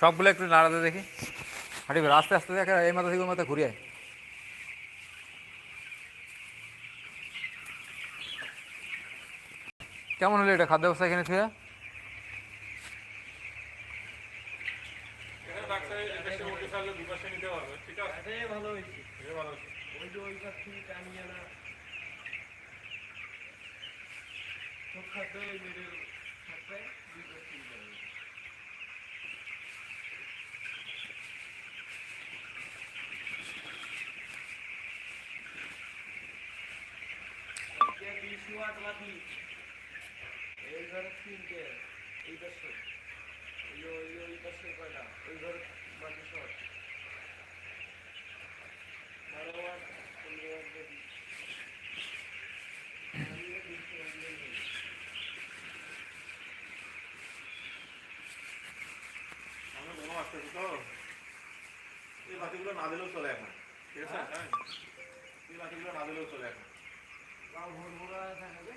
সবগুলো একটু নাড়াতে দেখি। হাঁটি করে আস্তে আস্তে দেখে এই মাথা থেকে মাথা ঘুরে আয়। কেমন হলো এটা খাদ্য ব্যবস্থা এখানে থুয়া এখানে ডাক্তার দেশে মুরগি ছাড়লে দুপাশে নিতে পারবে ঠিক আছে এটাই ভালো হয়েছে এটা ভালো হচ্ছে। ওই যে ওই পাশ থেকে টানিয়ে না সব খাদ্য ওই মিডল থাকবে দুই পাশ থেকে যাবে লাঠি এই ঘরে তিনটে এই পাশে যে- ওই পাশে কয়টা ওই ঘরে বাকি সব বারো ওয়াট পনেরো ওয়াট যদি আমিও বিশ ওয়াট নেই। আমরা মনে আসতেছে তো এই বাতিগুলো না দিলেও চলে এখন। ঠিক আছে? হ্যাঁ। এই বাতিগুলো না দিলেও চলে এখন। গাও ভোর ভোরা থাকবে গোল গোলা থাকতে